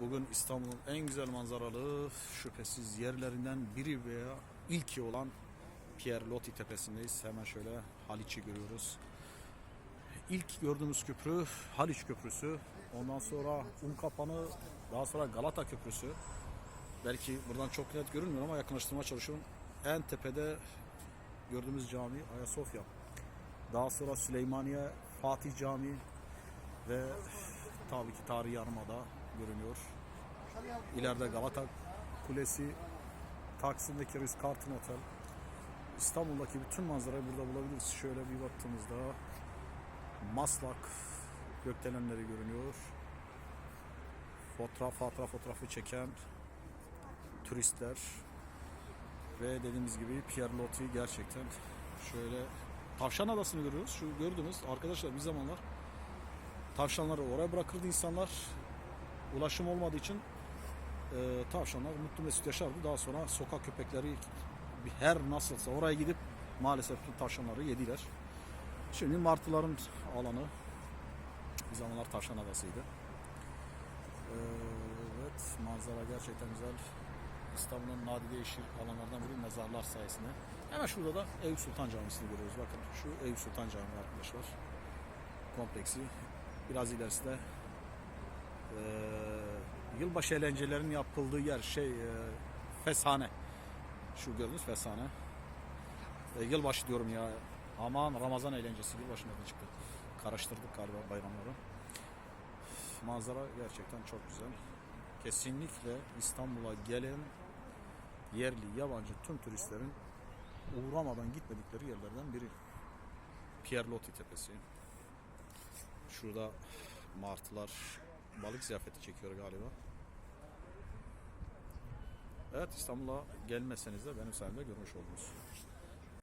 Bugün İstanbul'un en güzel manzaralı şüphesiz yerlerinden biri veya ilki olan Pierre Loti tepesindeyiz. Hemen şöyle Haliç'i görüyoruz. İlk gördüğümüz köprü Haliç Köprüsü. Ondan sonra Unkapanı, daha sonra Galata Köprüsü. Belki buradan çok net görünmüyor ama yakınlaştırmaya çalışıyorum. En tepede gördüğümüz cami Ayasofya. Daha sonra Süleymaniye, Fatih Camii ve tabii ki tarihi yarımada görünüyor. İleride Galata Kulesi, Taksim'deki Ritz-Carlton Otel. İstanbul'daki bütün manzarayı burada bulabiliriz. Şöyle bir baktığımızda Maslak gökdelenleri görünüyor. Fotoğraf, fotoğraf, fotoğrafı çeken turistler ve dediğimiz gibi Pierre Loti gerçekten şöyle Tavşan Adası'nı görüyoruz. Şu gördünüz arkadaşlar bir zamanlar tavşanları oraya bırakırdı insanlar. Ulaşım olmadığı için e, tavşanlar mutlu mesut yaşardı. Daha sonra sokak köpekleri bir- her nasılsa oraya gidip maalesef tavşanları yediler. Şimdi martıların alanı bir zamanlar tavşan adasıydı. E, evet manzara gerçekten güzel. İstanbul'un nadide yeşil alanlardan biri mezarlar sayesinde. Hemen şurada da Eyüp Sultan Camisi'ni görüyoruz. Bakın şu Eyüp Sultan Camii arkadaşlar. Kompleksi. Biraz ilerisi de eee, yılbaşı eğlencelerinin yapıldığı yer şey eee, Feshane. Şu gördüğünüz Feshane. E, yılbaşı diyorum ya. Aman Ramazan eğlencesi yılbaşı nereden çıktı? Karıştırdık galiba bayramları. Manzara gerçekten çok güzel. Kesinlikle İstanbul'a gelen yerli, yabancı tüm turistlerin uğramadan gitmedikleri yerlerden biri. Pierre Loti Tepesi. Şurada martılar balık ziyafeti çekiyor galiba. Evet İstanbul'a gelmeseniz de benim sayemde görmüş oldunuz.